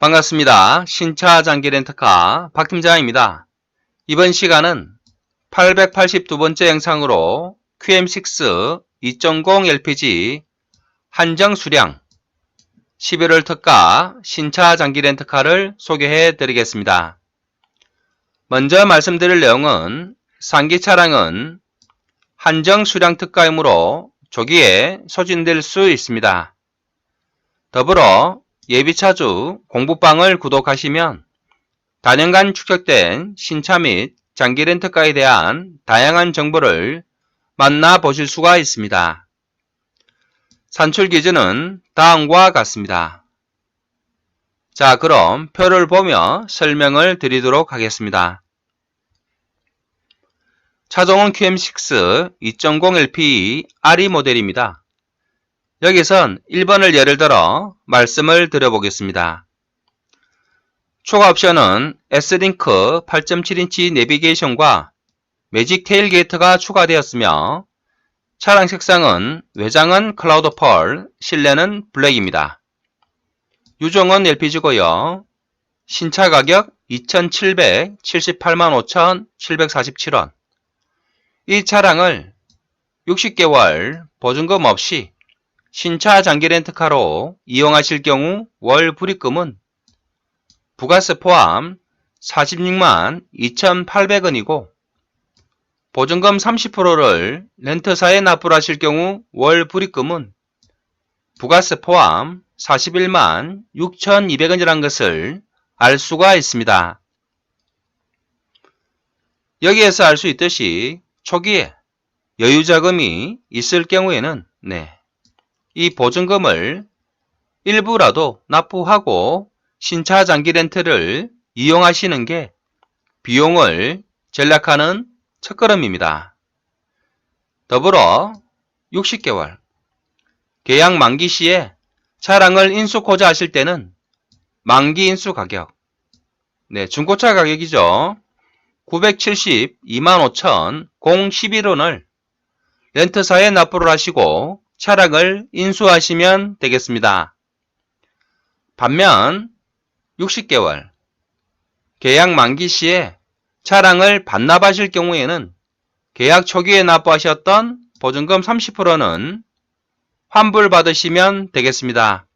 반갑습니다. 신차 장기 렌터카 박 팀장입니다. 이번 시간은 882번째 영상으로 QM6 2.0 LPG 한정 수량 11월 특가 신차 장기 렌터카를 소개해 드리겠습니다. 먼저 말씀드릴 내용은 상기 차량은 한정 수량 특가이므로 조기에 소진될 수 있습니다. 더불어 예비차주 공부방을 구독하시면 단연간 축적된 신차 및 장기 렌터카에 대한 다양한 정보를 만나보실 수가 있습니다. 산출 기준은 다음과 같습니다. 자, 그럼 표를 보며 설명을 드리도록 하겠습니다. 차종은 QM6 2.0 LPE RE 모델입니다. 여기선 1번을 예를 들어 말씀을 드려보겠습니다. 추가 옵션은 S링크 8.7인치 내비게이션과 매직 테일게이트가 추가되었으며 차량 색상은 외장은 클라우드 펄, 실내는 블랙입니다. 유종은 LPG고요. 신차 가격 2,778만 5,747원. 이 차량을 60개월 보증금 없이 신차 장기 렌트카로 이용하실 경우 월 불입금은 부가세 포함 46만 2,800원이고 보증금 30%를 렌트사에 납부를 하실 경우 월 불입금은 부가세 포함 41만 6,200원이라는 것을 알 수가 있습니다. 여기에서 알 수 있듯이 초기에 여유자금이 있을 경우에는 네, 이 보증금을 일부라도 납부하고 신차 장기 렌트를 이용하시는 게 비용을 전략하는 첫걸음입니다. 더불어 60개월 계약 만기 시에 차량을 인수코자 하실 때는 만기 인수 가격 네, 중고차 가격이죠. 972만 5천 011원을 렌트사에 납부를 하시고 차량을 인수하시면 되겠습니다. 반면 60개월 계약 만기 시에 차량을 반납하실 경우에는 계약 초기에 납부하셨던 보증금 30%는 환불 받으시면 되겠습니다.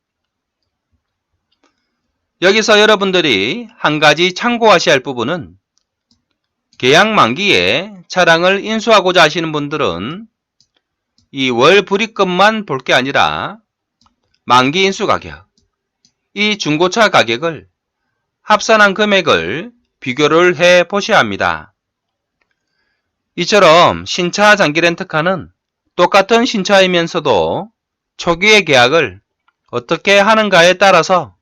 여기서 여러분들이 한 가지 참고하셔야 할 부분은 계약 만기에 차량을 인수하고자 하시는 분들은 이 월 불입금만 볼 게 아니라 만기 인수 가격, 이 중고차 가격을 합산한 금액을 비교를 해 보셔야 합니다. 이처럼 신차 장기 렌트카는 똑같은 신차이면서도 초기의 계약을 어떻게 하는가에 따라서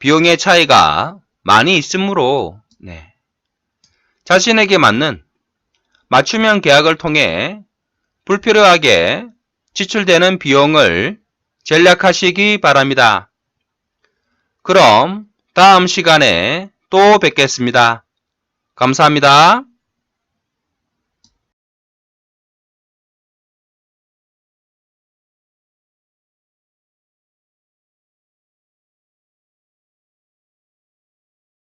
비용의 차이가 많이 있으므로 네. 자신에게 맞는 맞춤형 계약을 통해 불필요하게 지출되는 비용을 전략하시기 바랍니다. 그럼 다음 시간에 또 뵙겠습니다. 감사합니다.